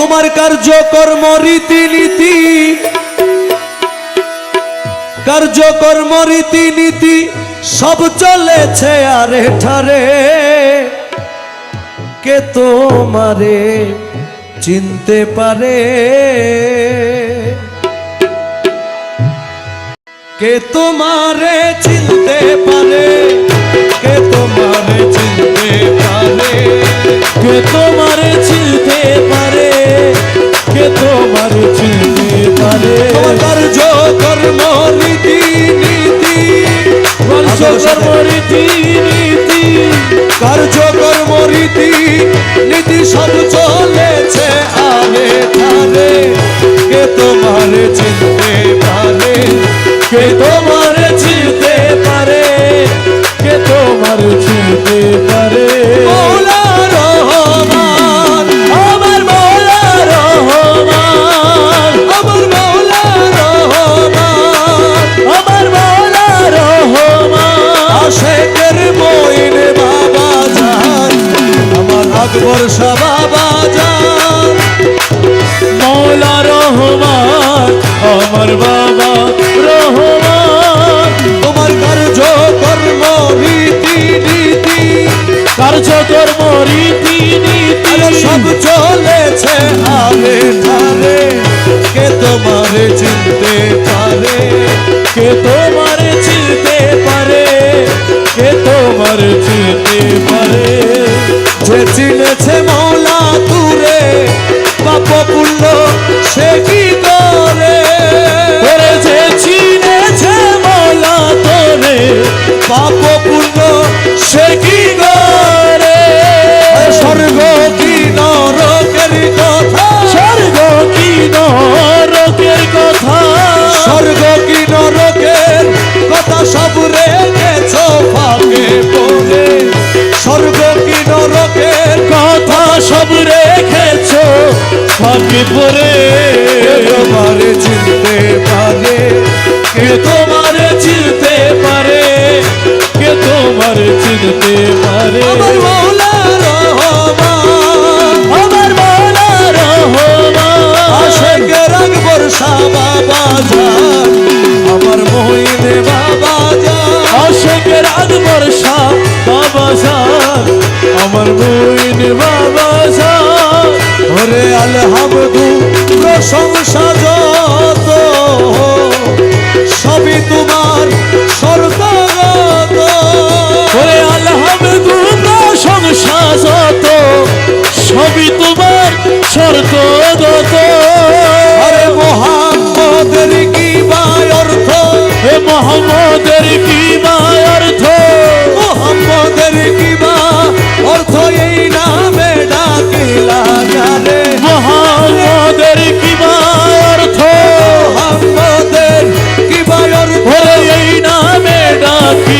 তোমার কার্যকর্ম রীতিনীতি। কার্যকর্ম রীতিনীতি সব চলেছে আরে ঠারে কে তোমারে চিনতে পারে? কে তোমারে চিনতে পারে? কে তোমারে চিনতে পঞ্চকর্ম রীতি নীতি কার্যকর্ম রীতি, নীতি সব চলেছে আগে ধারে। কে তোমার চিনতে পারে? কে তোমার আমার আকবর শাহ বাবা জান মৌলা রহমান, আমার বাবা রহমান। তোমার কার্য কর্ম, রীতি নীতি কার্যকর্ম রীতি নীতি। সব চলেছে আলে ধারে। কে তোমার চিনতে পারে? কে তোমার চিনতে পারে? কে তোমার চিনতে পারে যে চিনেছে মৌলা তুরে, পাপ পুণ্য সে কি করে? ওরে যে চিনেছে মৌলা তোরে, পাপ ফাঁকে পরে তোমারে চিনতে পারে? কে তোমার চিনতে পারে? কে তোমার চিনতে পারে? আমার মৌলা রহমান। আমার মৌলা রহমান। আশেকে রঙ বর্ষা বাবা যান আমার মহিনে বাবা যান আশেকের আগ বর্ষা বাবা যান আমার বাবা যান আলহামদু প্রশংসা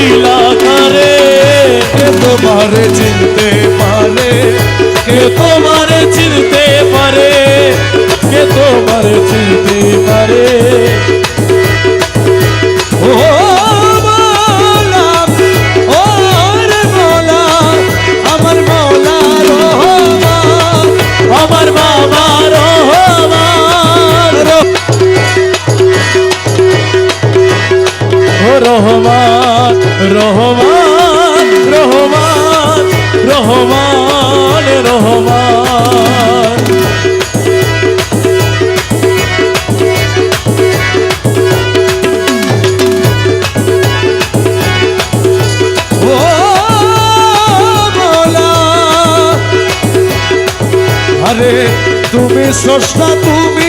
ডাকিলা করে কে তোমার চিনতে পারে? কে তোমার চিনতে পারে? কে তোমার চিনতে পারে? রহমান। রহমান রহমান রহমান রহমান। আরে তুমি স্রষ্টা তুমি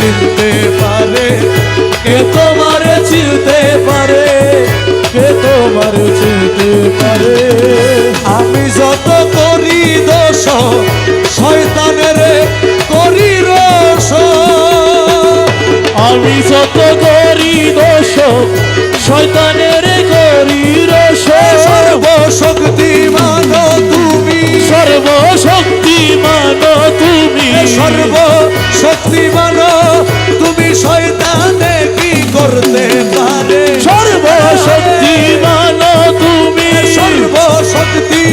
চিনতে পারে কে তোমার চিনতে পারে কে তোমার চিনতে পারে? আমি যত করি দোষ শয়তানের করি রস আমি যত করি দোষ শয়তানের করি রস তুমি। সর্বশক্তিমান তুমি। সর্ব শক্তিমান তুমি শয়তানে কি করতে পারে? সর্বশক্তিমান তুমি। সর্বশক্তি।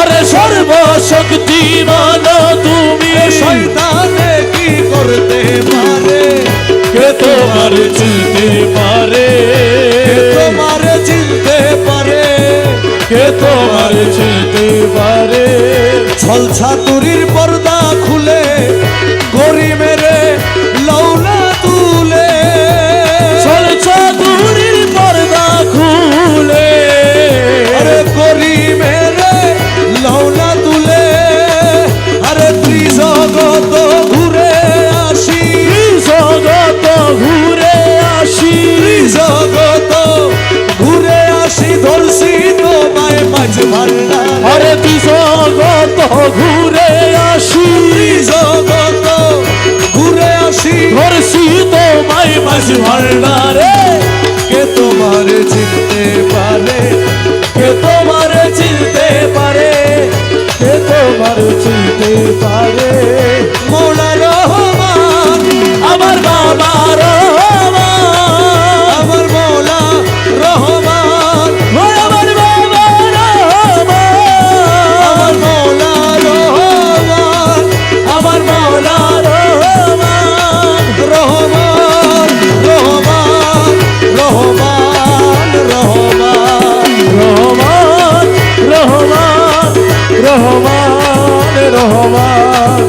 আরে সর্বশক্তিমান তুমি। শয়তানে কি করতে পারে? কে তোমার চিনতে পারে? তোমার চিনতে পারে? কে তোমার চিনতে পারে? ছল ছাতুরির পর্দা খুলে মাঝ কে তোমার চিনতে পারে? কে তোমার চিনতে পারে? কে তোমার চিনতে পারে? রহমান রহমান।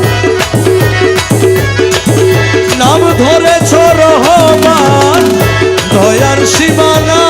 নাম ধরেছ রহমান দয়ার সীমানা